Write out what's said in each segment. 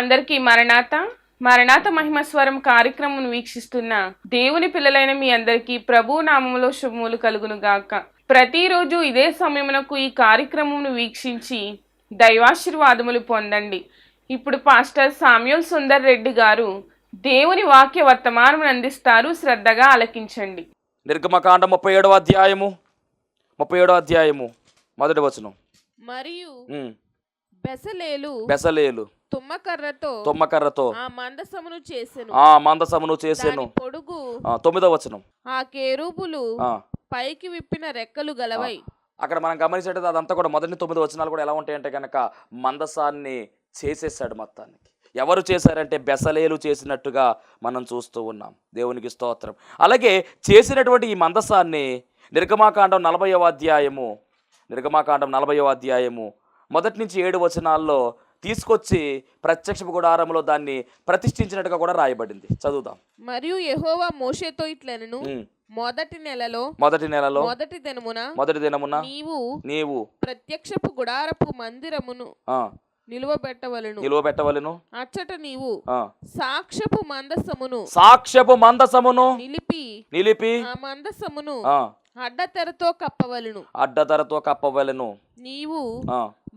అందరికీ మరణాత. మరణాత మహిమస్వరం కార్యక్రమం వీక్షిస్తున్న దేవుని పిల్లలైన మీ అందరికీ ప్రభు నామములో శుభములు కలుగును గాక ప్రతిరోజు ఇదే సమయమునకు ఈ కార్యక్రమమును వీక్షించి దైవాశీర్వాదములు పొందండి. ఇప్పుడు పాస్టర్ సామ్యూల్ సుందర్ రెడ్డి గారు దేవుని వాక్య వర్తమానం అందిస్తారు. శ్రద్ధగా ఆలకించండి. నిర్గమకాండ ముప్పై ఏడవ అధ్యాయము. ముప్పై ఏడవ అధ్యాయము. మొదటి వచనం. మరియు. బెసలేలు బెసలేలు. తుమ్మకర్రతో తుమ్మకర్రతో ఆ మందసమును చేసెను. ఆ మందసమును చేసెను. పొడుగు తొమ్మిదవ వచనం. ఆ కేరూపులు పైకి విప్పిన రెక్కలు గలవై. అక్కడ మనం గమనించేటది అదంతా కూడా మొదటి తొమ్మిది వచనాలు కూడా ఎలా ఉంటాయంటే కనుక మందసాన్ని చేసేసాడు మొత్తానికి. ఎవరు చేశారంటే బెసలేలు చేసినట్టుగా మనం చూస్తూ ఉన్నాం. దేవునికి స్తోత్రం. అలాగే చేసినటువంటి ఈ మందసాన్ని నిర్గమాకాండం నలభైవ అధ్యాయము నిర్గమాకాండం నలభైవ అధ్యాయము మొదటి నుంచి ఏడు వచనాల్లో తీసుకొచ్చి ప్రత్యక్ష గుడారంలో దాన్ని ప్రతిష్ఠించినట్టుగా కూడా రాయబడింది చదువుదాం మరియు యెహోవా మోషేతో ఇట్లనను. మొదటి నెలలో మొదటి నెలలో మొదటి దినమున మొదటి దినమున నీవు నీవు ప్రత్యక్షపు గుడారపు మందిరమును నిలువబెట్టవలను నిలువ పెట్టవలను. అచ్చట నీవు సాక్ష్యపు మందసమును సాక్ష్యపు మందసమును నిలిపి నిలిపి ఆ మందసమును అడ్డతెరతో కప్పవలను. అడ్డధరతో కప్పవలను. నీవు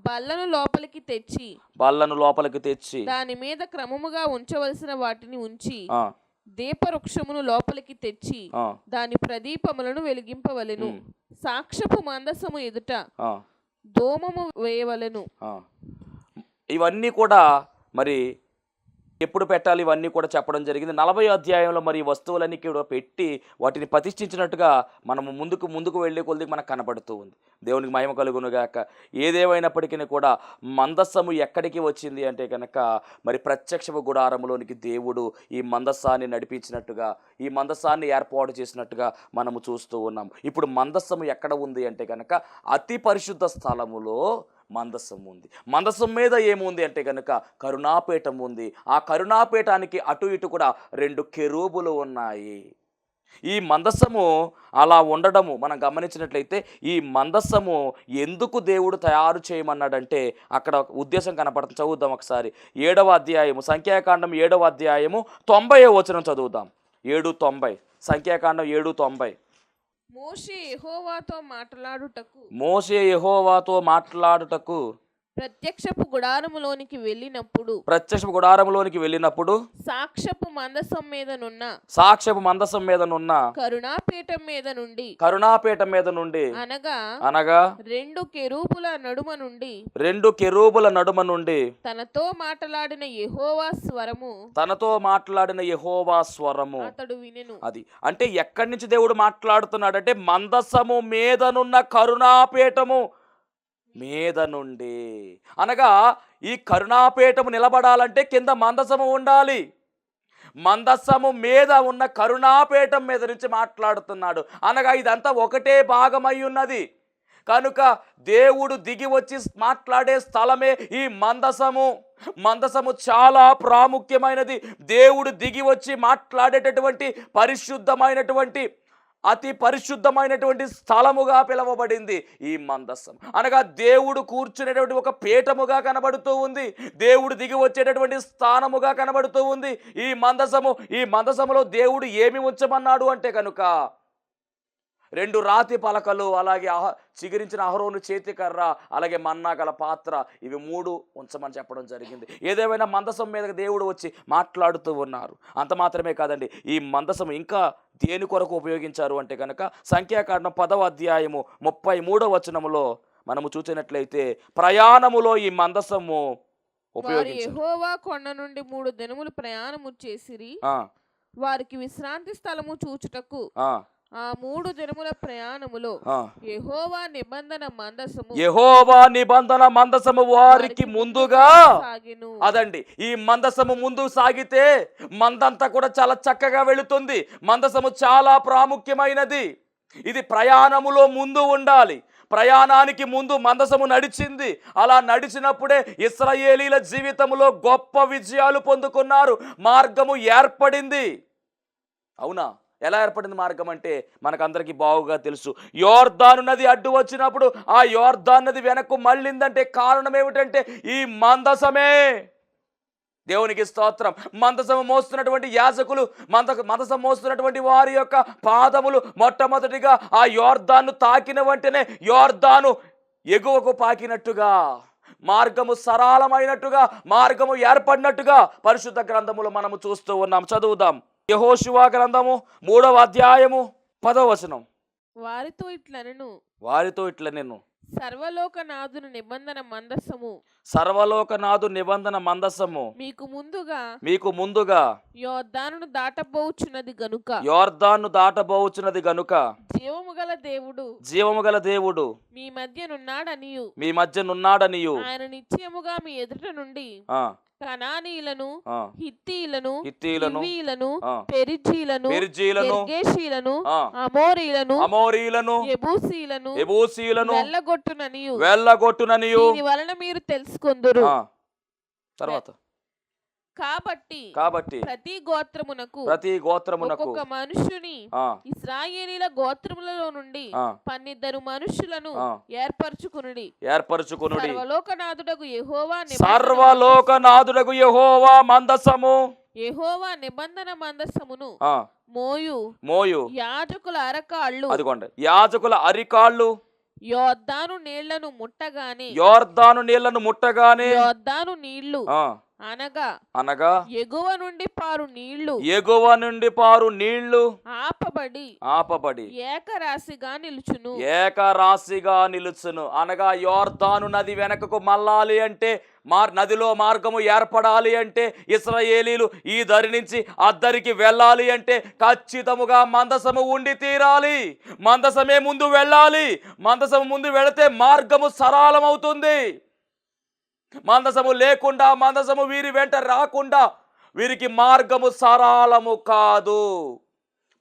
బల్లను లోపలికి తెచ్చి బల్లను లోపలికి తెచ్చి దాని మీద క్రమముగా ఉంచవలసిన వాటిని ఉంచి దీపవృక్షమును లోపలికి తెచ్చి దాని ప్రదీపములను వెలిగింపవలెను. సాక్ష్యపు మందసము ఎదుట దోమము వేయవలెను. ఇవన్నీ కూడా మరి ఎప్పుడు పెట్టాలి? ఇవన్నీ కూడా చెప్పడం జరిగింది. నలభై అధ్యాయంలో మరి వస్తువులన్నీ కూడా పెట్టి వాటిని ప్రతిష్ఠించినట్టుగా మనము ముందుకు ముందుకు వెళ్ళే కొలిది మనకు కనబడుతూ ఉంది. దేవునికి మహిమ కలుగునుగాక ఏదేమైనప్పటికీ కూడా మందస్సము ఎక్కడికి వచ్చింది అంటే కనుక మరి ప్రత్యక్ష గుడారములోనికి దేవుడు ఈ మందస్సాన్ని నడిపించినట్టుగా ఈ మందస్సాన్ని ఏర్పాటు చేసినట్టుగా మనము చూస్తూ ఉన్నాం ఇప్పుడు మందస్సము ఎక్కడ ఉంది అంటే కనుక అతి పరిశుద్ధ స్థలములో మందస్సం ఉంది. మందసం మీద ఏముంది అంటే కనుక కరుణాపీఠం ఉంది. ఆ కరుణాపీఠానికి అటు ఇటు కూడా రెండు కెరూబులు ఉన్నాయి. ఈ మందస్సము అలా ఉండడము మనం గమనించినట్లయితే ఈ మందస్సము ఎందుకు దేవుడు తయారు చేయమన్నాడంటే అక్కడ ఉద్దేశం కనపడుతుంది. చదువుదాం ఒకసారి. ఏడవ అధ్యాయము సంఖ్యాకాండం ఏడవ అధ్యాయము తొంభై వచనం చదువుదాం. ఏడు తొంభై. సంఖ్యాకాండం ఏడు తొంభై. మోషే యహోవాతో మాట్లాడుటకు. మోసే యహోవాతో మాట్లాడుటకు. ప్రత్యక్షపు గుడారములోనికి వెళ్ళినప్పుడు ప్రత్యక్ష గుడారంలోనికి వెళ్ళినప్పుడు సాక్ష్యపు మందసం మీదనున్న సాక్ష్యపు మందసం మీదనున్న కరుణాపీఠం మీద నుండి కరుణాపీఠం మీద నుండి అనగా అనగా రెండు కెరూపుల నడుమ నుండి రెండు కెరూబుల నడుమ నుండి తనతో మాట్లాడిన యెహోవా స్వరము తనతో మాట్లాడిన యెహోవా స్వరము. అతడు వినెను. అది అంటే ఎక్కడి నుంచి దేవుడు మాట్లాడుతున్నాడంటే మందసము మీదనున్న కరుణాపీఠము మీద నుండి. అనగా ఈ కరుణాపీఠము నిలబడాలంటే కింద మందసము ఉండాలి. మందస్సము మీద ఉన్న కరుణాపీఠం మీద నుంచి మాట్లాడుతున్నాడు. అనగా ఇదంతా ఒకటే భాగమై ఉన్నది. కనుక దేవుడు దిగి వచ్చి మాట్లాడే స్థలమే ఈ మందసము. మందసము చాలా ప్రాముఖ్యమైనది. దేవుడు దిగి వచ్చి మాట్లాడేటటువంటి పరిశుద్ధమైనటువంటి అతి పరిశుద్ధమైనటువంటి స్థలముగా పిలవబడింది ఈ మందస్సం అనగా దేవుడు కూర్చునేటువంటి ఒక పీఠముగా కనబడుతూ ఉంది. దేవుడు దిగి వచ్చేటటువంటి స్థానముగా కనబడుతూ ఉంది. ఈ మందసము ఈ మందసములో దేవుడు ఏమి ఉంచమన్నాడు అంటే కనుక రెండు రాతి పలకలు అలాగే అహ చిగురించిన అహరోను చేతికర్ర అలాగే మన్నా గల పాత్ర ఇవి మూడు ఉంచమని చెప్పడం జరిగింది. ఏదేమైనా మందసం మీద దేవుడు వచ్చి మాట్లాడుతూ ఉన్నారు. అంత మాత్రమే కాదండి ఈ మందసం ఇంకా దేని కొరకు ఉపయోగించారు అంటే కనుక సంఖ్యాకాండం పదవ అధ్యాయము ముప్పై మూడవ వచనములో మనము చూసినట్లయితే ప్రయాణములో ఈ మందసము యెహోవా కొండ నుండి మూడు దినములు ప్రయాణము చేసిరి. వారికి విశ్రాంతి స్థలము చూచుటకు ఆ, మూడు దినముల ప్రయాణములో. యెహోవా నిబంధన మందసము యెహోవా నిబంధన మందసము వారికి ముందుగా సాగెను. అదండి ఈ మందసము ముందు సాగితే మందంతా కూడా చాలా చక్కగా వెళుతుంది. మందసము చాలా ప్రాముఖ్యమైనది. ఇది ప్రయాణములో ముందు ఉండాలి. ప్రయాణానికి ముందు మందసము నడిచింది. అలా నడిచినప్పుడే ఇస్రాయేలీల జీవితంలో గొప్ప విజయాలు పొందుకున్నారు. మార్గము ఏర్పడింది. అవునా? ఎలా ఏర్పడింది మార్గం అంటే మనకందరికీ బావుగా తెలుసు. యోర్ధాను నది అడ్డు వచ్చినప్పుడు ఆ యోర్ధాన్ నది వెనక్కు మళ్ళిందంటే కారణం ఏమిటంటే ఈ మందసమే. దేవునికి స్తోత్రం. మందసం మోస్తున్నటువంటి యాజకులు మంద మందసం మోస్తున్నటువంటి వారి యొక్క పాదములు మొట్టమొదటిగా ఆ యోర్ధాన్ను తాకిన వెంటనే యోర్దాను ఎగువకు పాకినట్టుగా మార్గము సరళమైనట్టుగా మార్గము ఏర్పడినట్టుగా పరిశుద్ధ గ్రంథములు మనము చూస్తూ ఉన్నాం. చదువుదాం. యహోశివా గ్రంథము మూడవ అధ్యాయము పదవ వచనం. వారితో ఇట్లనను. వారితో ఇట్లా నేను సర్వలోకనాథుని నిబంధన మందస్సము సర్వలోకనాథు నిబంధన మందసము. మీకు ముందుగా మీకు ముందుగా యోద్ధానును దాటబోచున్నది గనుక. యోర్దాను దాటబోచున్నది గనుక. జీవము గల దేవుడు. జీవము గల దేవుడు. మీ మధ్యనున్నాడనియు మీ మధ్యనున్నాడనియు ఆయన నిశ్చయముగా మీ ఎదుట నుండి ఆ, కనానీయులను హిత్తీలను హిత్తీలను పెరిజీలను పెర్జీలను గెర్గేషీలను ఆ, అమోరీలను అమోరీలను ఎబూసీలను ఎబూసీలను వెళ్ళగొట్టుననియు. వెళ్ళగొట్టుననియు. దీని వలన మీరు తెలుసుకొందురు. తర్వాత. కాబట్టి కాబట్టి ప్రతి గోత్రమునకు ప్రతి గోత్రమునకు ఒక్కొక్క మనుష్యుని ఆ, ఇస్రాయేలీల గోత్రములలో నుండి పన్నిద్దరు మనుషులను. ఏర్పరచుకునుడి. ఏర్పరచుకునుడి. సర్వలోకనాథుడగు యెహోవా సర్వలోకనాథుడకు యెహోవా మందసము. యెహోవా నిబంధన మందస్సమును ఆ, మోయు మోయు. యాజకుల అరకాళ్ళు అదిగోండి. యాజకుల అరికాళ్ళు. యోద్ధాను నీళ్ళను ముట్టగానే యోర్దాను నీళ్ళను ముట్టగానే యోద్ధాను నీళ్ళు అనగా అనగా ఎగువ నుండి పారు నీళ్ళు ఎగువ నుండి పారు నీళ్ళు ఆపబడి ఆపబడి ఏకరాశిగా నిలుచును. ఏకరాశిగా నిలుచును. అనగా యోర్దాను నది వెనకకు మళ్ళాలి అంటే మార్ నదిలో మార్గము ఏర్పడాలి అంటే ఇస్రాయేలీలు ఈ దరి నుంచి అద్దరికి వెళ్ళాలి అంటే ఖచ్చితముగా మందసము ఉండి తీరాలి. మందసమే ముందు వెళ్ళాలి. మందసము ముందు వెళితే మార్గము సరళమవుతుంది. మందసము లేకుండా మందసము వీరి వెంట రాకుండా వీరికి మార్గము సరళము కాదు.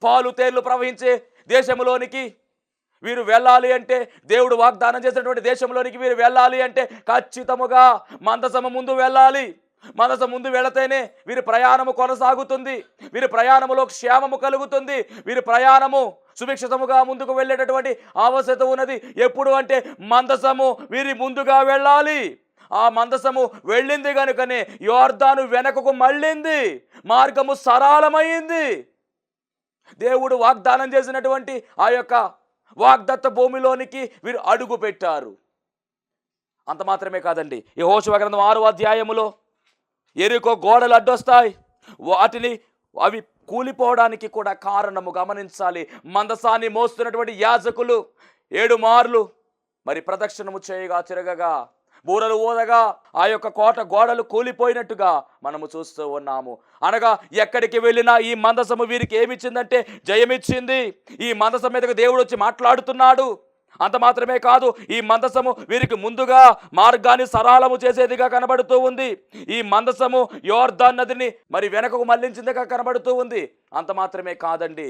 పాలు తేళ్ళు ప్రవహించే దేశంలోనికి వీరు వెళ్ళాలి అంటే దేవుడు వాగ్దానం చేసినటువంటి దేశంలోనికి వీరు వెళ్ళాలి అంటే ఖచ్చితముగా మందసము ముందు వెళ్ళాలి. మనసు ముందు వెళితేనే వీరి ప్రయాణము కొనసాగుతుంది. వీరి ప్రయాణములో క్షేమము కలుగుతుంది. వీరి ప్రయాణము సుభిక్షితముగా ముందుకు వెళ్ళేటటువంటి ఆవశ్యత ఉన్నది. ఎప్పుడు అంటే మందసము వీరి ముందుగా వెళ్ళాలి. ఆ మందసము వెళ్ళింది కనుకనే యోర్ధాను వెనకకు మళ్ళింది. మార్గము సరళమైంది. దేవుడు వాగ్దానం చేసినటువంటి ఆ యొక్క వాగ్దత్త భూమిలోనికి వీరు అడుగు పెట్టారు. అంత మాత్రమే కాదండి. ఈ హోషువ గ్రంథం ఆరు అధ్యాయములో ఎరుకో గోడలు అడ్డొస్తాయి. వాటిని అవి కూలిపోవడానికి కూడా కారణము గమనించాలి. మందసాన్ని మోస్తున్నటువంటి యాజకులు ఏడు మార్లు మరి ప్రదక్షిణము చేయగా తిరగగా బూరలు ఊదగా ఆ యొక్క కోట గోడలు కూలిపోయినట్టుగా మనము చూస్తూ ఉన్నాము. అనగా ఎక్కడికి వెళ్ళినా ఈ మందసము వీరికి ఏమిచ్చిందంటే జయమిచ్చింది. ఈ మందసం మీదకు దేవుడు వచ్చి మాట్లాడుతున్నాడు. అంత మాత్రమే కాదు ఈ మందసము వీరికి ముందుగా మార్గాన్ని సరళము చేసేదిగా కనబడుతూ ఉంది. ఈ మందసము యోర్ధాన్ నదిని మరి వెనకకు మళ్ళించిందిగా కనబడుతూ ఉంది. అంత మాత్రమే కాదండి.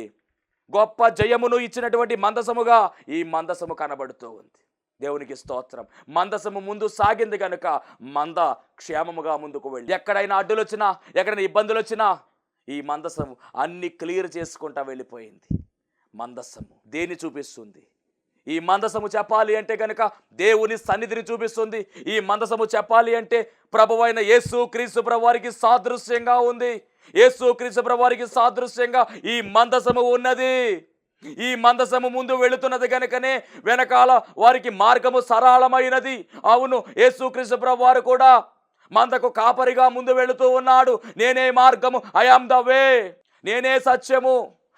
గొప్ప జయమును ఇచ్చినటువంటి మందసముగా ఈ మందసము కనబడుతూ ఉంది. దేవునికి స్తోత్రం. మందసము ముందు సాగింది కనుక మంద క్షేమముగా ముందుకు వెళ్ళి ఎక్కడైనా అడ్డులు వచ్చినా ఎక్కడైనా ఇబ్బందులు వచ్చినా ఈ మందసము అన్ని క్లియర్ చేసుకుంటా వెళ్ళిపోయింది. మందసము దేన్ని చూపిస్తుంది? ఈ మందసము చెప్పాలి అంటే కనుక దేవుని సన్నిధిని చూపిస్తుంది. ఈ మందసము చెప్పాలి అంటే ప్రభువైన యేసు క్రీస్తు సాదృశ్యంగా ఉంది. యేసు క్రీస్తు ప్రభు సాదృశ్యంగా ఈ మందసము ఉన్నది. ఈ మందసము ముందు వెళుతున్నది కనుకనే వెనకాల వారికి మార్గము సరళమైనది. అవును యేసుక్రీస్తు ప్రభు వారు కూడా మందకు కాపరిగా ముందు వెళుతూ ఉన్నాడు. నేనే మార్గము ఐ ఆమ్ ద వే నేనే సత్యము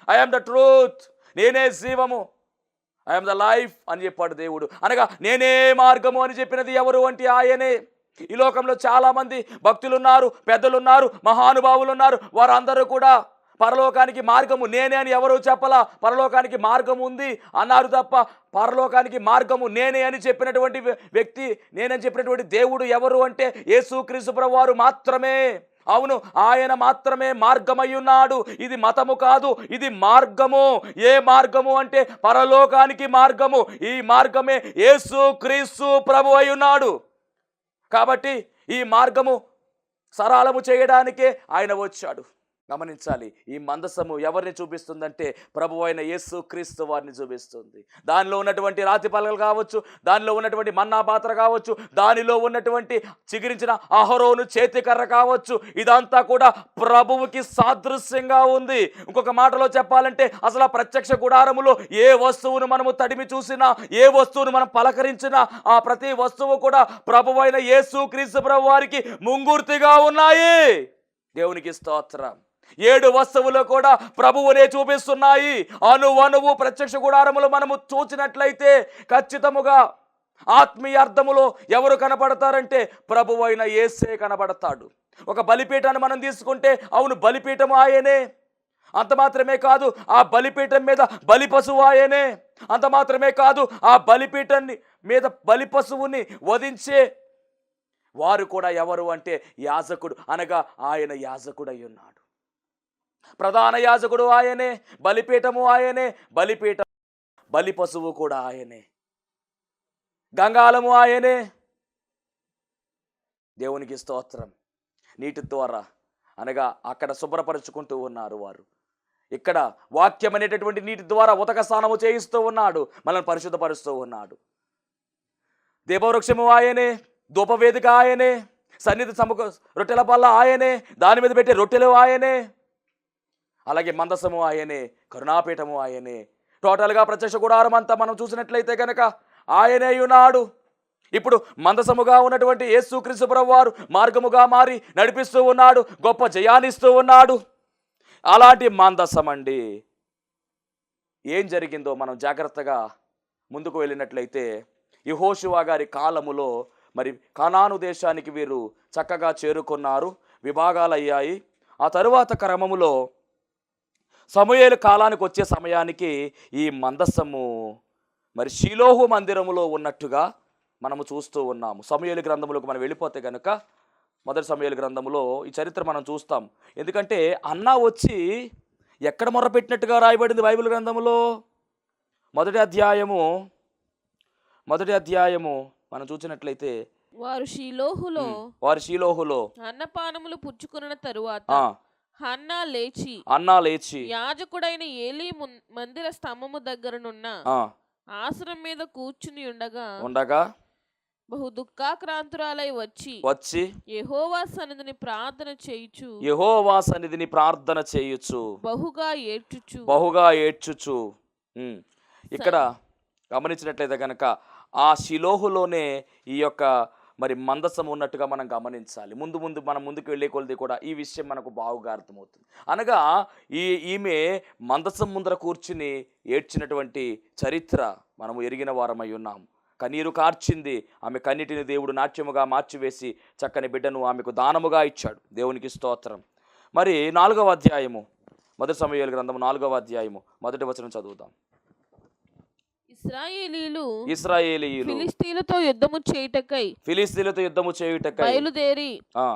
ఐ ఆమ్ ద ట్రూత్ నేనే జీవము ఐఎమ్ ద లైఫ్ అని చెప్పాడు దేవుడు. అనగా నేనే మార్గము అని చెప్పినది ఎవరు అంటే ఆయనే. ఈ లోకంలో చాలామంది భక్తులున్నారు పెద్దలున్నారు మహానుభావులు ఉన్నారు వారందరూ కూడా పరలోకానికి మార్గము నేనే అని ఎవరు చెప్పలా. పరలోకానికి మార్గం ఉంది అన్నారు తప్ప పరలోకానికి మార్గము నేనే అని చెప్పినటువంటి వ్యక్తి నేనని చెప్పినటువంటి దేవుడు ఎవరు అంటే యేసుక్రీస్తు వారు మాత్రమే. అవును ఆయన మాత్రమే మార్గమై ఉన్నాడు. ఇది మతము కాదు ఇది మార్గము. ఏ మార్గము అంటే పరలోకానికి మార్గము. ఈ మార్గమే యేసు క్రీస్తు ప్రభు అయి ఉన్నాడు. కాబట్టి ఈ మార్గము సరళము చేయడానికే ఆయన వచ్చాడు. గమనించాలి. ఈ మందసము ఎవరిని చూపిస్తుందంటే ప్రభు అయిన యేసు క్రీస్తు వారిని చూపిస్తుంది. దానిలో ఉన్నటువంటి రాతి పలకలు కావచ్చు దానిలో ఉన్నటువంటి మన్నా పాత్ర కావచ్చు దానిలో ఉన్నటువంటి చిగురించిన అహరోను చేతికర్ర కావచ్చు ఇదంతా కూడా ప్రభువుకి సాదృశ్యంగా ఉంది. ఇంకొక మాటలో చెప్పాలంటే అసలు ప్రత్యక్ష గుడారములో ఏ వస్తువును మనము తడిమి చూసినా ఏ వస్తువును మనం పలకరించినా ఆ ప్రతి వస్తువు కూడా ప్రభువైన యేసు క్రీస్తు ప్రభు వారికి ముంగూర్తిగా ఉన్నాయి. దేవునికి స్తోత్రం. ఏడు వస్తువులు కూడా ప్రభువునే చూపిస్తున్నాయి. అను ప్రత్యక్ష గుడారములు మనము చూసినట్లయితే ఖచ్చితముగా ఆత్మీయ అర్థములో ఎవరు కనపడతారంటే ప్రభువైన యేసే కనబడతాడు ఒక బలిపీఠాన్ని మనం తీసుకుంటే అవును బలిపీఠం ఆయనే. అంత మాత్రమే కాదు ఆ బలిపీఠం మీద బలి పశువు ఆయనే. అంత మాత్రమే కాదు ఆ బలిపీఠాన్ని మీద బలి పశువుని వధించే వారు కూడా ఎవరు అంటే యాజకుడు అనగా ఆయన యాజకుడై ఉన్నాడు. ప్రధాన యాజకుడు ఆయనే బలిపీఠము ఆయనే బలిపీఠం బలి పశువు కూడా ఆయనే. గంగాలము ఆయనే. దేవునికి స్తోత్రం. నీటి ద్వారా అనగా అక్కడ శుభ్రపరుచుకుంటూ ఉన్నారు వారు. ఇక్కడ వాక్యం అనేటటువంటి నీటి ద్వారా ఉతక స్నానము చేయిస్తూ ఉన్నాడు మనల్ని పరిశుద్ధపరుస్తూ ఉన్నాడు. దీపవృక్షము ఆయనే ధూపవేదిక ఆయనే సన్నిధి సముఖ రొట్టెల పల్ల ఆయనే దాని మీద పెట్టే రొట్టెలు ఆయనే. అలాగే మందసము ఆయనే కరుణాపీఠము ఆయనే. టోటల్గా ప్రత్యక్ష గుడారం అంతా మనం చూసినట్లయితే కనుక ఆయనే ఉన్నాడు. ఇప్పుడు మందసముగా ఉన్నటువంటి యేసుక్రీస్తు ప్రభు వారు మార్గముగా మారి నడిపిస్తూ ఉన్నాడు గొప్ప జయాన్నిస్తూ ఉన్నాడు. అలాంటి మందసం అండి ఏం జరిగిందో మనం జాగ్రత్తగా ముందుకు వెళ్ళినట్లయితే యహోషువా గారి కాలములో మరి కనాను దేశానికి వీరు చక్కగా చేరుకున్నారు విభాగాలయ్యాయి. ఆ తరువాత క్రమములో సమూయేలు కాలానికి వచ్చే సమయానికి ఈ మందస్సము మరి శిలోహు మందిరములో ఉన్నట్టుగా మనము చూస్తూ ఉన్నాము. సమూయేలు గ్రంథములకు మనం వెళ్ళిపోతే కనుక మొదటి సమూయేలు గ్రంథములో ఈ చరిత్ర మనం చూస్తాం. ఎందుకంటే అన్న వచ్చి ఎక్కడ మొర్రపెట్టినట్టుగా రాయబడింది బైబిల్ గ్రంథములో? మొదటి అధ్యాయము మొదటి అధ్యాయము మనం చూసినట్లయితే వారు షీలోహులో వారి శీలోహులో అన్నపానములు పుచ్చుకున్న తరువాత హన్నా లేచి అన్నా లేచి యాజకుడైన ఏలీ మందిర స్తంభము దగ్గరనున్న ఆ, ఆసనం మీద కూర్చుని ఉండగా ఉండగా బహు దుఃఖాక్రాంతురాలై వచ్చి వచ్చి యెహోవా సన్నిధిని ప్రార్థన చేయుచు యెహోవా సన్నిధిని ప్రార్థన చేయొచ్చు బహుగా ఏడ్చుచు బహుగా ఏడ్చుచు. ఇక్కడ గమనించినట్లయితే కనుక ఆ శిలోహులోనే ఈ యొక్క మరి మందసం ఉన్నట్టుగా మనం గమనించాలి. ముందు ముందు మనం ముందుకు వెళ్ళే కొలది కూడా ఈ విషయం మనకు బాగుగా అర్థమవుతుంది. అనగా ఈ ఈమె మందసం ముందర కూర్చుని ఏడ్చినటువంటి చరిత్ర మనము ఎరిగిన వారమై ఉన్నాం. కన్నీరు కార్చింది ఆమె కన్నిటిని దేవుడు నాట్యముగా మార్చివేసి చక్కని బిడ్డను ఆమెకు దానముగా ఇచ్చాడు. దేవునికి స్తోత్రం. మరి నాలుగవ అధ్యాయము మొదటి సమయాల గ్రంథము నాలుగవ అధ్యాయము మొదటి వచనం చదువుదాం. ఇస్రాయేలీలు ఇస్రాయేలీయులు ఫిలిస్తీన్లతో యుద్ధము చేయుటకై ఫిలిస్తీన్లతో యుద్ధము చేయుటకై బయలుదేరి ఆ,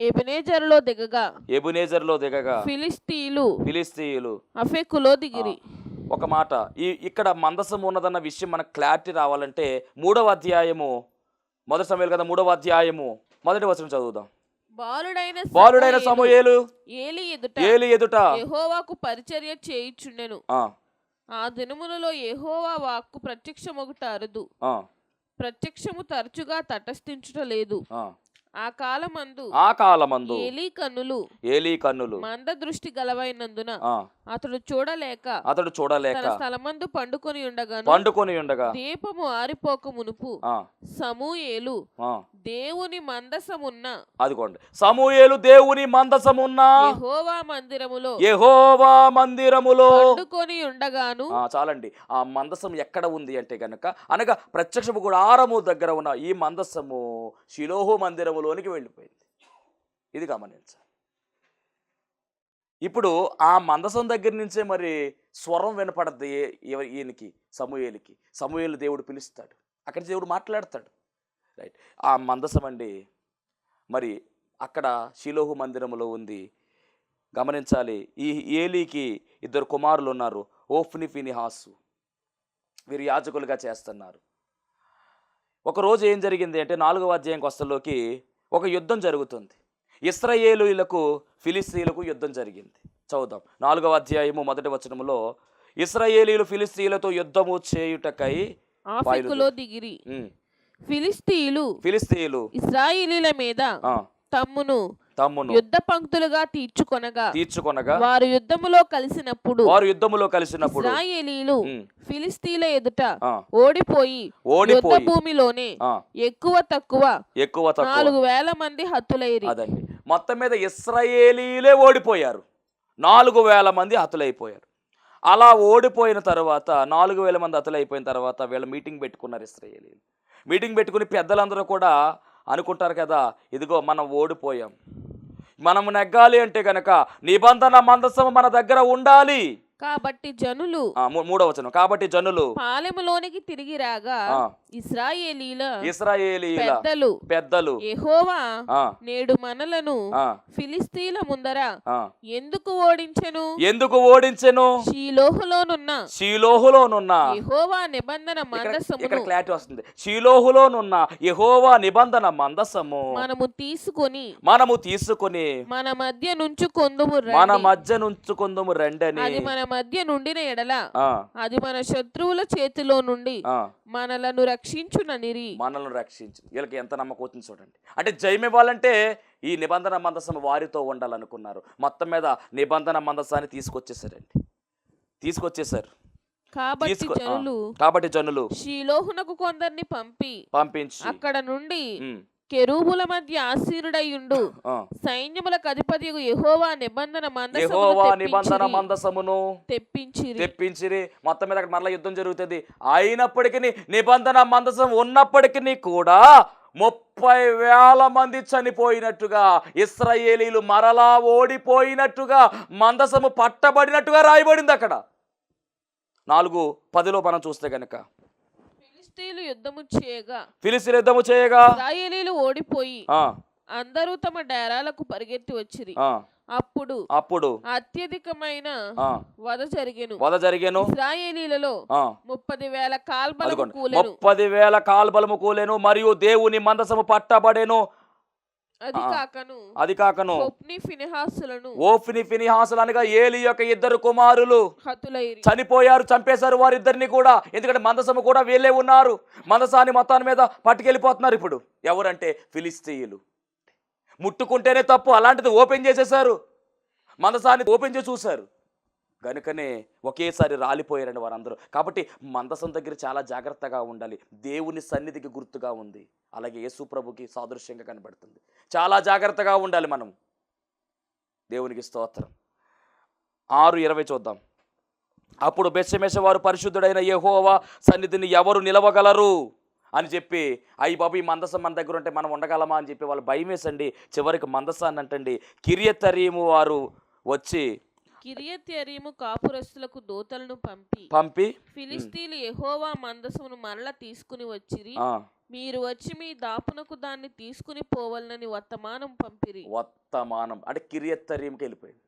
ఎబెనేజరులో దిగగా ఎబునేజర్లో దిగగా ఫిలిస్తీయులు ఫిలిస్తీయులు అఫెకులో దిగిరి. ఒక మాట ఈ ఇక్కడ మందసం ఉన్నదన్న విషయం మనకు క్లారిటీ రావాలంటే మూడవ అధ్యాయము మొదటి సమయాలు కదా మూడవ అధ్యాయము మొదటి వచనం చదువుదాం. బాలుడైన బాలుడైన సమూయేలు ఏలి ఎదుట ఏలి ఎదుట యెహోవాకు పరిచర్య చేయుచుండెను. ఆ, దినములలో యెహోవా వాక్కు ప్రత్యక్షమొకట అరుదు. ప్రత్యక్షము తరచుగా తటస్థించుట లేదు. ఆ. కాలమందు ఆ కాలమందు ఏలీ కన్నులు ఏలీ కన్నులు మంద దృష్టి గలవైనందున అతడు చూడలేక అతడు చూడలేక స్థలమందు పండుకొని ఉండగాను పండుకొని ఉండగా దీపము ఆరిపోక మునుపు సమూయేలు దేవుని మందసమున్న అదిగోండి. సమూయేలు దేవుని మందసమున్న యెహోవా మందిరములో యెహోవా మందిరములో పండుకొని ఉండగాను చాలండి. ఆ మందసం ఎక్కడ ఉంది అంటే గనక అనగా ప్రత్యక్షపు గుడారము దగ్గర ఉన్న ఈ మందసము శిలోహు మందిరములోనికి వెళ్ళిపోయింది. ఇది గమనించాలి ఇప్పుడు ఆ మందసం దగ్గర నుంచే మరి స్వరం వినపడద్ది ఏ- ఈయనకి సమూయేలికి. సమూహేలు దేవుడు పిలుస్తాడు. అక్కడ దేవుడు మాట్లాడతాడు. రైట్. ఆ మందసం అండి మరి అక్కడ శిలోహు మందిరంలో ఉంది. గమనించాలి ఈ ఏలీకి ఇద్దరు కుమారులు ఉన్నారు. ఓఫ్ని ఫినిహాసు వీరు యాజకులుగా చేస్తున్నారు. ఒకరోజు ఏం జరిగింది అంటే నాలుగవ అధ్యాయం కొస్తలోకి ఒక యుద్ధం జరుగుతుంది. ఇస్రాయేలులకు ఫిలిస్తీన్లకు యుద్ధం జరిగింది. చదువుదాం. నాలుగవ అధ్యాయము మొదటి వచనములో ఇస్రాయేలీలు ఫిలిస్తీన్లతో యుద్ధము చేయుటకై దిగిరి. ఉమ్, ఫిలిస్తీయులు ఫిలిస్తీయులు ఇస్రాయిలీల మీద తమ్మును తమ్మును. యుద్ధ పంక్తులుగా తీర్చుకొనగా తీర్చుకొనగా వారు యుద్ధములో కలిసినప్పుడు వారు యుద్ధములో కలిసినప్పుడు ఇస్రాయేలీలు ఫిలిస్తీన్ల ఎదుట ఓడిపోయి యుద్ధ ఓడిపోయి భూమిలోనే ఎక్కువ తక్కువ ఎక్కువ తక్కువ నాలుగు వేల మంది హతులైరి అదండి. మొత్తం మీద ఇస్రాయేలీలే ఓడిపోయారు. నాలుగు వేల మంది హతులైపోయారు అలా ఓడిపోయిన తర్వాత నాలుగు వేల మంది హతులైపోయిన తర్వాత వీళ్ళు మీటింగ్ పెట్టుకున్నారు ఇస్రాయేలీలు. మీటింగ్ పెట్టుకుని పెద్దలందరూ కూడా అనుకుంటారు కదా ఇదిగో మనం ఓడిపోయాం. మనం నెగ్గాలి అంటే కనుక నిబంధన మందసం మన దగ్గర ఉండాలి. కాబట్టి జనులు మూడవ వచనం. కాబట్టి జనులు పాలెములోనికి తిరిగి రాగా ఇస్రాయేలీల ఇస్రాయేలీల పెద్దలు పెద్దలు యెహోవా నేడు మనలను ఫిలిస్తీన్ల ముందర. ఎందుకు ఓడించెను? ఎందుకు ఓడించెను? షీలోహులోనున్న షీలోహులోనున్న యెహోవా నిబంధన ఇక్కడ ఇక్కడ క్లారిటీ వస్తుంది. షీలోహులోనున్న యెహోవా నిబంధన మందసము మనము తీసుకొని మనము తీసుకొని మన మధ్య నుంచి కొందుము మన మధ్య నుంచుకుందుము రెండని అది మన మధ్య నుండిన ఎడల అది మన శత్రువుల చేతిలో నుండి మనలను రక్షించుననిరి మనల్ని రక్షించు. వీళ్ళకి ఎంత నమ్మకం వచ్చింది చూడండి. అంటే జయం ఇవ్వాలంటే ఈ నిబంధన మందసం వారితో ఉండాలనుకున్నారు. మొత్తం మీద నిబంధన మందసాన్ని తీసుకొచ్చేసారండి. తీసుకొచ్చేసారు. కాబట్టి జనులు కాబట్టి జనులు షీలోహునకు కొందరిని పంపి పంపించి అక్కడ నుండి కెరూబుల మధ్య ఆసీనుడయుండు. సైన్యములకు అధిపతి యెహోవా నిబంధన యెహోవా నిబంధన. మందసమును తెప్పించిరి. తెప్పించిరి. మొత్తం మీద అక్కడ మరలా యుద్ధం జరుగుతుంది. అయినప్పటికీ నిబంధన మందసం ఉన్నప్పటికీ కూడా ముప్పై వేల మంది చనిపోయినట్టుగా ఇస్రాయేలీలు మరలా ఓడిపోయినట్టుగా మందసము పట్టబడినట్టుగా రాయబడింది అక్కడ. నాలుగు పదిలో మనం చూస్తే గనక ఫిలిస్తీన్లు యుద్ధము చేయగా యుద్ధము చేయగా ఇస్రాయేలీలు ఓడిపోయి అందరూ తమ డేరాలకు పరిగెత్తి వచ్చిరి. ఆ, అప్పుడు అప్పుడు అత్యధికమైన వధ జరిగెను. వధ జరిగేను. ఇస్రాయేలీలలో ముప్పది వేల కాల్బలము కూలెను. ముప్పది వేల కాల్బలము కూలెను. మరియు దేవుని మందసము పట్టబడెను. అది. కాకను. అది కాకను. పొప్ని ఫినిహాసులను. ఓఫిని ఫినిహాసులు అనగా ఏలి యొక్క ఇద్దరు కుమారులు. చనిపోయారు చంపేశారు వారిద్దరిని కూడా. ఎందుకంటే మందసము కూడా వీళ్ళే ఉన్నారు. మందసాన్ని మొత్తాన్ని మీద పట్టుకెళ్ళిపోతున్నారు ఇప్పుడు. ఎవరంటే ఫిలిస్తీయులు. ముట్టుకుంటేనే తప్పు. అలాంటిది ఓపెన్ చేసేశారు. మందసాన్ని ఓపెన్ చేసి చూశారు. కనుకనే ఒకేసారి రాలిపోయారండి వారందరూ. కాబట్టి మందసం దగ్గర చాలా జాగ్రత్తగా ఉండాలి. దేవుని సన్నిధికి గుర్తుగా ఉంది. అలాగే యేసు ప్రభుకి సాదృశ్యంగా కనబడుతుంది. చాలా జాగ్రత్తగా ఉండాలి మనం. దేవునికి స్తోత్రం. ఆరు ఇరవై చూద్దాం. అప్పుడు బెస్సమేష వారు పరిశుద్ధుడైన యహోవా సన్నిధిని ఎవరు నిలవగలరు? అని చెప్పి అయ్యి బాబు ఈ మందసం మన దగ్గర ఉంటే మనం ఉండగలమా అని చెప్పి వాళ్ళు భయం వేసండి చివరికి మందసాన్ని అంటండి కిరియతరీము వారు వచ్చి కిరియత్యరీము కాపురస్తులకు దోతలను పంపి పంపి. ఫిలిస్తీన్లు యెహోవా మందసమును మరల తీసుకుని వచ్చిరి. మీరు వచ్చి మీ దాపునకు దాన్ని తీసుకుని పోవాలని వర్తమానం పంపిరి. వర్తమానం. అంటే కిరియత్తరీంకి వెళ్ళిపోయింది.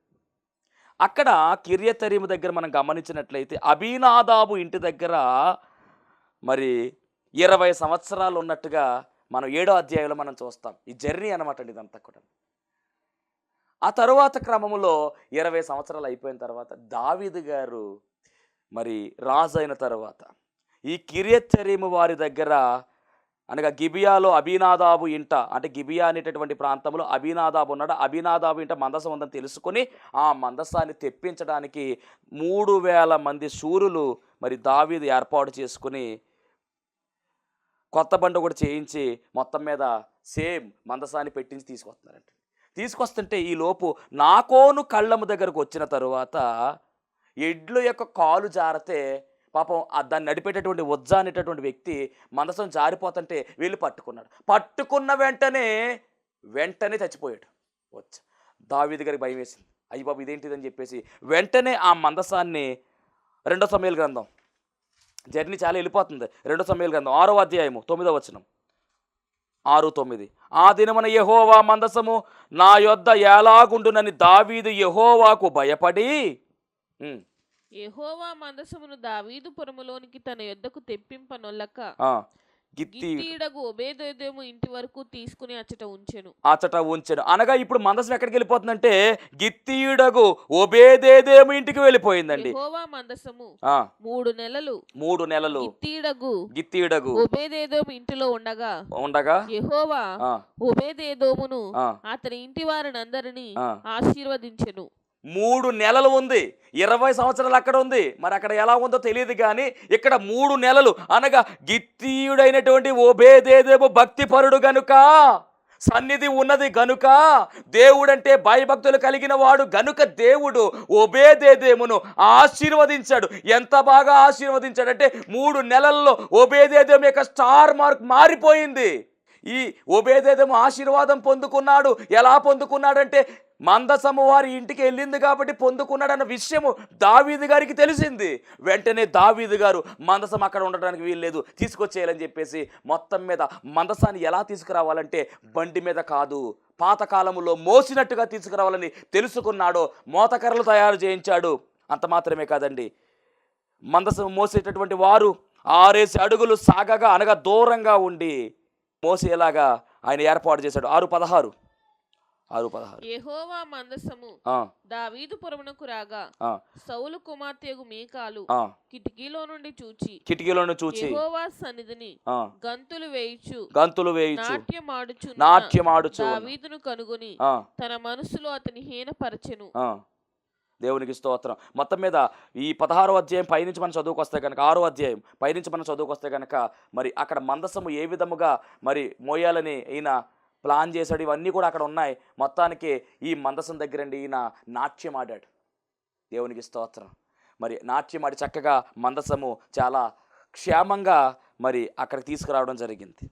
అక్కడ కిరియత్తరీము దగ్గర మనం గమనించినట్లయితే అభినాదాబు ఇంటి దగ్గర మరి ఇరవై సంవత్సరాలు ఉన్నట్టుగా మనం ఏడో అధ్యాయంలో మనం చూస్తాం. ఈ జర్నీ అనమాట అండి ఇదంతా కూడా ఆ తరువాత క్రమంలో ఇరవై సంవత్సరాలు అయిపోయిన తర్వాత దావీదు గారు మరి రాజు అయిన తర్వాత ఈ కిరియత్తరీము వారి దగ్గర అనగా గిబియాలో అభినాదాబు ఇంట అంటే గిబియా అనేటటువంటి ప్రాంతంలో అభినాదాబు ఉన్నాడు. అభినాదాబు ఇంట మందసం ఉందని తెలుసుకొని ఆ మందసాన్ని తెప్పించడానికి మూడు వేల మంది శూరులు మరి దావీదు ఏర్పాటు చేసుకుని కొత్త బండ కూడా చేయించి మొత్తం మీద సేమ్ మందసాన్ని పెట్టించి తీసుకొస్తున్నారంట. తీసుకొస్తుంటే ఈ లోపు నాకోను కళ్ళము దగ్గరకు వచ్చిన తరువాత ఎడ్ల యొక్క కాలు జారితే పాపం ఆ దాన్ని నడిపేటటువంటి వజ్జా అనేటటువంటి వ్యక్తి మందసం జారిపోతుంటే వీళ్ళు పట్టుకున్నాడు. పట్టుకున్న వెంటనే వెంటనే చచ్చిపోయాడు. వచ్చ దావీది గారికి భయం వేసింది. అయ్యి బాబు ఇదేంటిదని చెప్పేసి వెంటనే ఆ మందసాన్ని రెండో సమయాల గ్రంథం. జర్నీ చాలా వెళ్ళిపోతుంది. రెండో సమయాల గ్రంథం ఆరో అధ్యాయము తొమ్మిదో వచనం. ఆరు తొమ్మిది ఆ దినమున యెహోవా మందసము నా యొద్ద ఎలాగుండునని దావీదు యెహోవాకు భయపడి యెహోవా మందసమును దావీదు పురములోనికి తన యొద్దకు తెప్పింపనొల్లక ఆ, గిత్తి గిత్తీడగు ఒబేదేదేము ఇంటి వరకు తీసుకుని అచ్చట ఉంచెను. అచట ఉంచెను. అనగా ఇప్పుడు మందసం ఎక్కడికి వెళ్ళిపోతుందంటే గిత్తీయుడగు ఒబేదేదేము ఇంటికి వెళ్ళిపోయిందండి. యెహోవా మందసము మూడు నెలలు మూడు నెలలు గిత్తీయుడగు ఒబేదేదోము ఇంటిలో ఉండగా ఉండగా యెహోవా ఆ. అతని ఇంటి వారిని అందరినీ. ఆశీర్వదించెను. మూడు నెలలు ఉంది. ఇరవై సంవత్సరాలు అక్కడ ఉంది. మరి అక్కడ ఎలా ఉందో తెలియదు కానీ ఇక్కడ మూడు నెలలు అనగా గిత్తీయుడైనటువంటి ఓబేదేదేమో భక్తిపరుడు గనుక సన్నిధి ఉన్నది గనుక దేవుడంటే భయభక్తులు కలిగిన వాడు గనుక దేవుడు ఒబేదేదేమును ఆశీర్వదించాడు. ఎంత బాగా ఆశీర్వదించాడంటే మూడు నెలల్లో ఒబేదేదేము యొక్క స్టార్ మార్క్ మారిపోయింది. ఈ ఒబేదేదేము ఆశీర్వాదం పొందుకున్నాడు. ఎలా పొందుకున్నాడంటే మందసము వారి ఇంటికి వెళ్ళింది కాబట్టి పొందుకున్నాడన్న విషయము దావీదు గారికి తెలిసింది. వెంటనే దావీదు గారు మందసం అక్కడ ఉండడానికి వీల్లేదు తీసుకొచ్చేయాలని చెప్పేసి మొత్తం మీద మందసాన్ని ఎలా తీసుకురావాలంటే బండి మీద కాదు పాతకాలములో మోసినట్టుగా తీసుకురావాలని తెలుసుకున్నాడో మోతకర్రలు తయారు చేయించాడు. అంత మాత్రమే కాదండి. మందసం మోసేటటువంటి వారు ఆరేసి అడుగులు సాగగా అనగా దూరంగా ఉండి మోసేలాగా ఆయన ఏర్పాటు చేశాడు. ఆరు పదహారు. ఆరు పదహారు. యెహోవా మందసము దావీదు పురమునకు రాగా సౌలు కుమార్తెగు మీకాలు. కిటికీలో నుండి చూచి కిటికీలను చూచి. యెహోవా సన్నిధిని గంతులు వేయిచు గంతులు వేయించు. నాట్యమాడుచు నాట్యమాడుచు దావీదును కనుగొని ఆ, తన మనసులో అతని హీనపరచెను. దేవునికి స్తోత్రం. మొత్తం మీద ఈ పదహారో అధ్యాయం పైనుంచి మనం చదువుకొస్తే కనుక ఆరో అధ్యాయం పైనుంచి మనం చదువుకొస్తే కనుక మరి అక్కడ మందసము ఏ విధముగా మరి మోయాలని ఈయన ప్లాన్ చేశాడు. ఇవన్నీ కూడా అక్కడ ఉన్నాయి. మొత్తానికి ఈ మందసం దగ్గరండి ఈయన నాట్యం ఆడాడు. దేవునికి స్తోత్రం. మరి నాట్యం ఆడి చక్కగా మందసము చాలా క్షేమంగా మరి అక్కడికి తీసుకురావడం జరిగింది.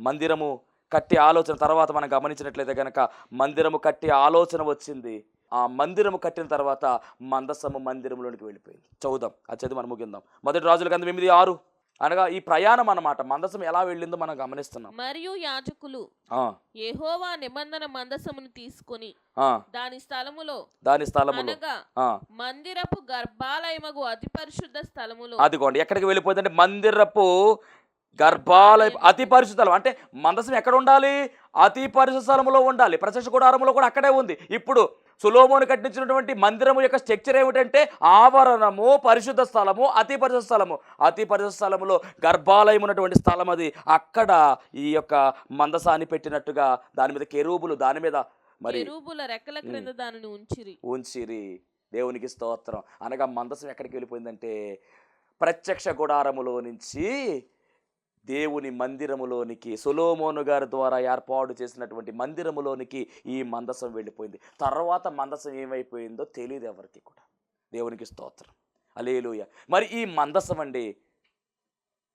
మందిరము కట్టే ఆలోచన తర్వాత మనం గమనించినట్లయితే కనుక మందిరము కట్టి ఆలోచన వచ్చింది. ఆ మందిరము కట్టిన తర్వాత మందసము మందిరంలోనికి వెళ్ళిపోయింది. చదువుదాం. అది చదివి మనం ముగిందాం. మొదటి రాజుల కింద ఎనిమిది ఆరు. అనగా ఈ ప్రయాణం అన్నమాట. మందసం ఎలా వెళ్ళిందో మనం గమనిస్తున్నాం. మరియు యాజకులు యెహోవా నిబంధన మందసమును తీసుకొని దాని స్థలములో దాని స్థలములో. అనగా మందిరపు గర్భాలయమగు అతి పరిశుద్ధ స్థలములో అదిగోండి ఎక్కడికి వెళ్ళిపోయిందంటే మందిరపు గర్భాలయ. అతి పరిశుద్ధ స్థలం. అంటే మందసం ఎక్కడ ఉండాలి? అతి పరిశుద్ధ స్థలంలో ఉండాలి. ప్రత్యక్ష గుడారంలో కూడా అక్కడే ఉంది. ఇప్పుడు సులోమోను కట్టించినటువంటి మందిరము యొక్క స్ట్రక్చర్ ఏమిటంటే ఆవరణము పరిశుద్ధ స్థలము అతి పరిశుద్ధ స్థలము. అతి పరిశుద్ధ స్థలములో గర్భాలయం ఉన్నటువంటి స్థలం అది. అక్కడ ఈ యొక్క మందసాన్ని పెట్టినట్టుగా దాని మీద కెరూబులు దాని మీద మరి ఎరువుల రెక్కల క్రింద దానిని ఉంచిరి. ఉంచిరి. దేవునికి స్తోత్రం. అనగా మందసం ఎక్కడికి వెళ్ళిపోయిందంటే ప్రత్యక్ష గుడారములో నుంచి దేవుని మందిరములోనికి సొలోమోను గారి ద్వారా ఏర్పాటు చేసినటువంటి మందిరములోనికి ఈ మందసం వెళ్ళిపోయింది. తర్వాత మందసం ఏమైపోయిందో తెలియదు ఎవరికి కూడా. దేవునికి స్తోత్రం. అలేలుయ మరి ఈ మందసం అండి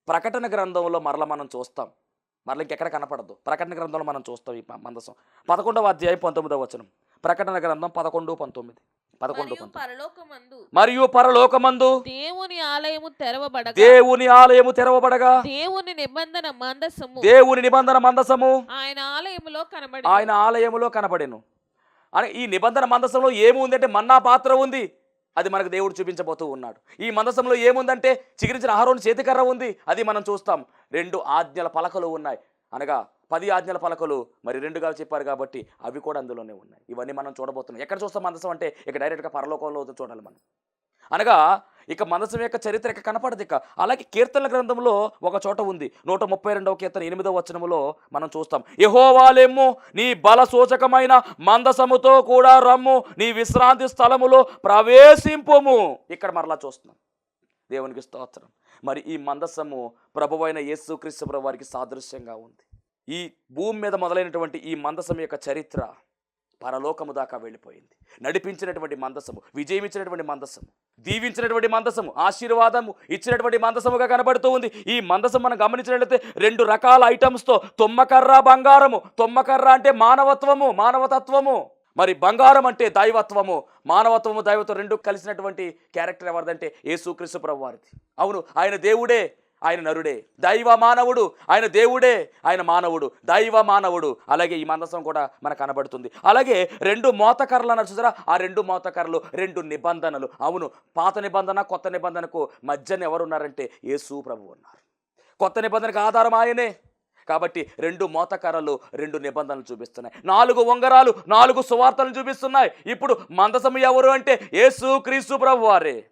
ప్రకటన గ్రంథంలో మరల మనం చూస్తాం. మరల ఇంకెక్కడ కనపడదు. ప్రకటన గ్రంథంలో మనం చూస్తాం ఈ మందసం. పదకొండవ అధ్యాయం పంతొమ్మిదవ వచనం. ప్రకటన గ్రంథం పదకొండు పంతొమ్మిది. పదకొండు మరియు పరలోకమందు దేవుని ఆలయము తెరవబడగా. దేవుని ఆలయము తెరవబడగా. దేవుని నిబంధన మందసము. దేవుని నిబంధన మందసము. ఆయన ఆలయములో కనబడి ఆయన ఆలయములో కనబడెను. అని ఈ నిబంధన మందసంలో ఏముందంటే మన్నా పాత్ర ఉంది. అది మనకు దేవుడు చూపించబోతూ ఉన్నాడు. ఈ మందసంలో ఏముందంటే చిగురించిన ఆహారం చేతికర్ర ఉంది. అది మనం చూస్తాం. రెండు ఆజ్ఞల పలకలు ఉన్నాయి. అనగా పది ఆజ్ఞల పలకలు మరి రెండుగా చెప్పారు కాబట్టి అవి కూడా అందులోనే ఉన్నాయి. ఇవన్నీ మనం చూడబోతున్నాం. ఎక్కడ చూస్తాం మందసం అంటే ఇక డైరెక్ట్గా పరలోకంలో చూడాలి మనం. అనగా ఇక మనసం యొక్క చరిత్ర ఇక కనపడదు ఇక. అలాగే కీర్తన గ్రంథంలో ఒక చోట ఉంది. నూట ముప్పై రెండవ కీర్తన ఎనిమిదవ వచనములో మనం చూస్తాం. యహోవాలెమ్ము నీ బల సూచకమైన మందసముతో కూడా రమ్ము. నీ విశ్రాంతి స్థలములో ప్రవేశింపుము. ఇక్కడ మరలా చూస్తున్నాం. దేవునికి స్తోత్రం. మరి ఈ మందసము ప్రభువైన యేసుక్రీస్తు ప్రభు వారికి సాదృశ్యంగా ఉంది. ఈ భూమి మీద మొదలైనటువంటి ఈ మందసం యొక్క చరిత్ర పరలోకము దాకా వెళ్ళిపోయింది. నడిపించినటువంటి మందసము విజయమిచ్చినటువంటి మందసము దీవించినటువంటి మందసము ఆశీర్వాదము ఇచ్చినటువంటి మందసముగా కనబడుతూ ఉంది. ఈ మందసం మనం గమనించినట్లయితే రెండు రకాల ఐటమ్స్తో తొమ్మకర్ర బంగారము. తొమ్మకర్ర అంటే మానవత్వము మానవతత్వము. మరి బంగారం అంటే దైవత్వము. మానవత్వము దైవత్వం రెండు కలిసినటువంటి క్యారెక్టర్ ఎవరిదంటే యేసుక్రీస్తు ప్రభు వారిది అవును ఆయన దేవుడే. ఆయన నరుడే. దైవ మానవుడు ఆయన దేవుడే ఆయన మానవుడు. దైవ మానవుడు. అలాగే ఈ మందసం కూడా మనకు కనబడుతుంది. అలాగే రెండు మోతకర్రలు అన్నారు చూసారా? ఆ రెండు మోతకర్రలు రెండు నిబంధనలు. అవును పాత నిబంధన కొత్త నిబంధనకు మధ్యన ఎవరున్నారంటే? యేసు ప్రభు ఉన్నారు. కొత్త నిబంధనకు ఆధారం ఆయనే. కాబట్టి రెండు మోతకర్రలు రెండు నిబంధనలు చూపిస్తున్నాయి. నాలుగు ఉంగరాలు నాలుగు సువార్తలు చూపిస్తున్నాయి. ఇప్పుడు మందసము ఎవరు అంటే? యేసు క్రీస్తు ప్రభు వారే.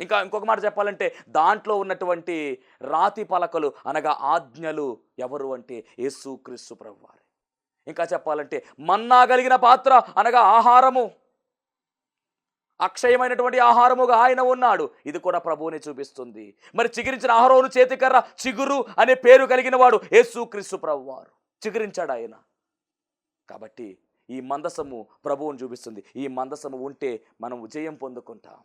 ఇంకా ఇంకొక మాట చెప్పాలంటే దాంట్లో ఉన్నటువంటి రాతి పలకలు అనగా ఆజ్ఞలు ఎవరు అంటే యేసు క్రీస్తు ప్రభువారి. ఇంకా చెప్పాలంటే మన్నా కలిగిన పాత్ర అనగా ఆహారము. అక్షయమైనటువంటి ఆహారముగా ఆయన ఉన్నాడు. ఇది కూడా ప్రభువుని చూపిస్తుంది. మరి చిగురించిన ఆహారోను చేతికర్ర చిగురు అనే పేరు కలిగిన వాడు యేసు క్రీస్తు ప్రభువారు. చిగురించాడు ఆయన. కాబట్టి ఈ మందసము ప్రభువుని చూపిస్తుంది. ఈ మందసము ఉంటే మనం విజయం పొందుకుంటాం.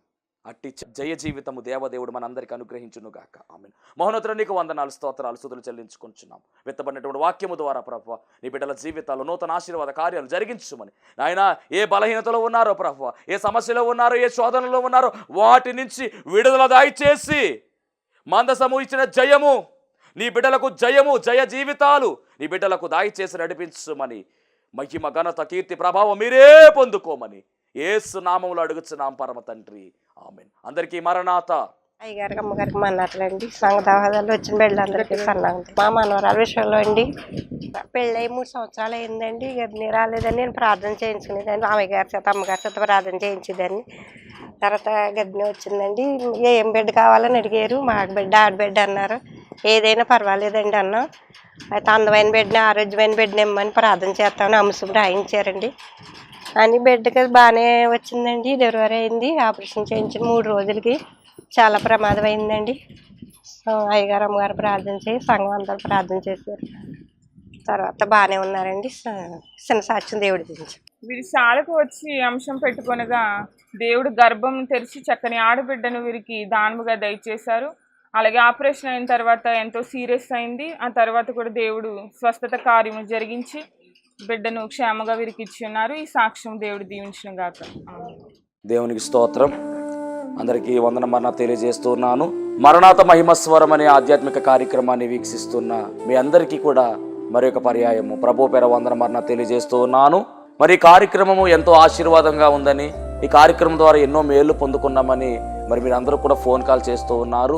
అట్టి జయ జీవితము దేవదేవుడు మనందరికి అనుగ్రహించును గాక. ఆమె మహోన్నతుడు నీకు వందనాలు స్తోత్రాలు సుతులు చెల్లించుకుంటున్నాం. విత్తబడినటువంటి వాక్యము ద్వారా ప్రభు నీ బిడ్డల జీవితాలు నూతన ఆశీర్వాద కార్యాలు జరిగించుమని. నాయన ఏ బలహీనతలో ఉన్నారో ప్రభు ఏ సమస్యలో ఉన్నారో ఏ శోధనలో ఉన్నారో వాటి నుంచి విడుదల దయచేసి మందసము ఇచ్చిన జయము నీ బిడ్డలకు జయము జయ జీవితాలు నీ బిడ్డలకు దాయిచేసి నడిపించుమని. మహిమ ఘనత కీర్తి ప్రభావం మీరే పొందుకోమని. ఏసు నామములు అడుగుచున్నాం పరమ తండ్రి. ఆమెన్. అందరికీ మరణాత. అయ్యగారికి అమ్మగారికి మన్నట్లండి సంఘ దవాదాలు వచ్చిన బిడ్డలందరికీ సన్నాండి మా మనవరాల విషయంలో అండి పెళ్ళి మూడు సంవత్సరాలు అయిందండి. గర్భిణీ రాలేదని నేను ప్రార్థన చేయించుకునేదాన్ని. అమ్మగారి గారి చేత అమ్మగారి చేత ప్రార్థన చేయించేదాన్ని. తర్వాత గర్భిణి వచ్చిందండి. ఏం బిడ్డ కావాలని అడిగారు. మాకు బిడ్డ ఆడబిడ్డ అన్నారు. ఏదైనా పర్వాలేదండి అన్న. అయితే అందమైన బిడ్డని ఆరోగ్యమైన బిడ్డని ఇమ్మని ప్రార్థన చేస్తామని అంశం రాయించారండి. అని బిడ్డకి బాగానే వచ్చిందండి. డెలివరీ అయింది. ఆపరేషన్ చేయించిన మూడు రోజులకి చాలా ప్రమాదం అయిందండి అయ్యగారు అమ్మగారు ప్రార్థన చేసి సంఘం అందరూ ప్రార్థన చేశారు. తర్వాత బాగానే ఉన్నారండి. చిన్న సాక్ష్యం దేవుడి గురించి. వీరి శాలకు వచ్చి అంశం పెట్టుకొనగా దేవుడు గర్భం తెరిచి చక్కని ఆడబిడ్డను వీరికి దానముగా దయచేశారు. అలాగే ఆపరేషన్ అయిన తర్వాత ఎంతో సీరియస్ అయింది. ఆ తర్వాత కూడా దేవుడు స్వస్థత కార్యము జరిగించి బిడ్డను క్షేమగా వీరికి ఇచ్చి ఉన్నారు ఈ సాక్ష్యం దేవుడు దీవించిన గాక. దేవునికి స్తోత్రం. అందరికీ వందన మరణ తెలియజేస్తున్నాను. మరణాత మహిమస్వరం అనే ఆధ్యాత్మిక కార్యక్రమాన్ని వీక్షిస్తున్న మీ అందరికీ కూడా మరి ఒక పర్యాయము. ప్రభు పేర వందన మరణ తెలియజేస్తూ ఉన్నాను మరి ఈ కార్యక్రమము ఎంతో ఆశీర్వాదంగా ఉందని ఈ కార్యక్రమం ద్వారా ఎన్నో మేలు పొందుకున్నామని మరి మీరు అందరూ కూడా ఫోన్ కాల్ చేస్తూ ఉన్నారు.